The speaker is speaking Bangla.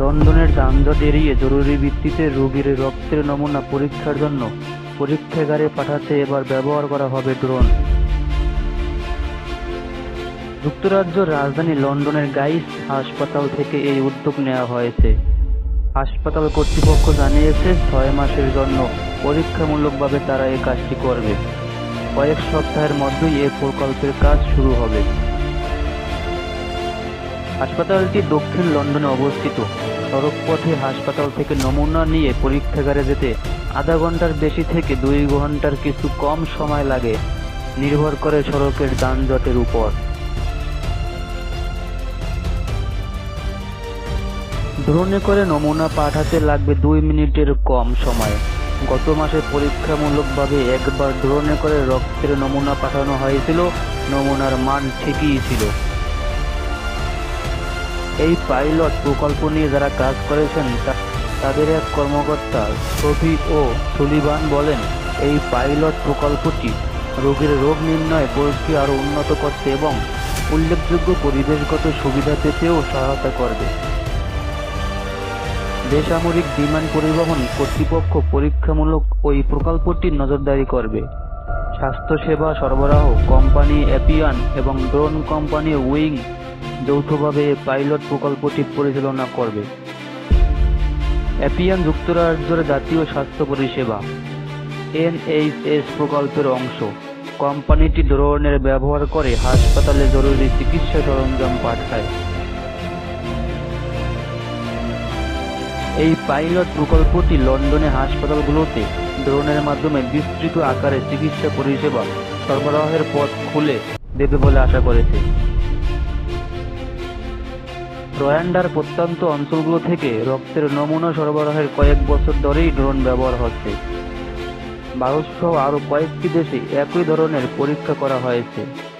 লন্ডনের যানজট এড়িয়ে জরুরি ভিত্তিতে রোগীর রক্তের নমুনা পরীক্ষার জন্য পরীক্ষাগারে পাঠাতে এবার ব্যবহার করা হবে ড্রোন। যুক্তরাজ্যের রাজধানী লন্ডনের গাইস হাসপাতাল থেকে এই উদ্যোগ নেওয়া হয়েছে। হাসপাতাল কর্তৃপক্ষ জানিয়েছে, ছয় মাসের জন্য পরীক্ষামূলকভাবে তারা এই কাজটি করবে। কয়েক সপ্তাহের মধ্যেই এ প্রকল্পের কাজ শুরু হবে। হাসপাতালটি দক্ষিণ লন্ডনে অবস্থিত। সড়কপথে হাসপাতাল থেকে নমুনা নিয়ে পরীক্ষাগারে যেতে আধা ঘণ্টার বেশি থেকে দুই ঘণ্টার কিছু কম সময় লাগে, নির্ভর করে সড়কের যানজটের উপর। ড্রোনে করে নমুনা পাঠাতে লাগবে দুই মিনিটের কম সময়। গত মাসে পরীক্ষামূলকভাবে একবার ড্রোনে করে রক্তের নমুনা পাঠানো হয়েছিল, নমুনার মান ঠিকই ছিল। এই পাইলট প্রকল্প নিয়ে যারা কাজ করেছেন তাদের এক কর্মকর্তা সফি ও সুলিবান বলেন, এই পাইলট প্রকল্পটি রোগীর রোগ নির্ণয় প্রক্রিয়া আরও উন্নত করতে এবং উল্লেখযোগ্য পরিবেশগত সুবিধা পেতেও সহায়তা করবে। বেসামরিক বিমান পরিবহন কর্তৃপক্ষ পরীক্ষামূলক ওই প্রকল্পটির নজরদারি করবে। স্বাস্থ্যসেবা সরবরাহ কোম্পানি অ্যাপিয়ান এবং ড্রোন কোম্পানি উইং যৌথভাবে পাইলট প্রকল্পটি পরিচালনা করবে। অ্যাপিয়ান যুক্তরাজ্যের জাতীয় স্বাস্থ্য পরিষেবা, এনএইচএস প্রকল্পের অংশ। কোম্পানিটি ড্রোনের ব্যবহার করে হাসপাতালে জরুরি চিকিৎসা সরঞ্জাম পাঠায়। এই পাইলট প্রকল্পটি লন্ডনে হাসপাতালগুলোতে ড্রোনের মাধ্যমে বিস্তৃত আকারে চিকিৎসা পরিষেবা সরবরাহের পথ খুলে দেবে বলে আশা করেছে। রয়ান্ডার প্রত্যন্ত অঞ্চলগুলো থেকে রক্তের নমুনা সরবরাহের কয়েক বছর ধরেই ড্রোন ব্যবহার হচ্ছে। ভারত সহ আরও কয়েকটি দেশে একই ধরনের পরীক্ষা করা হয়েছে।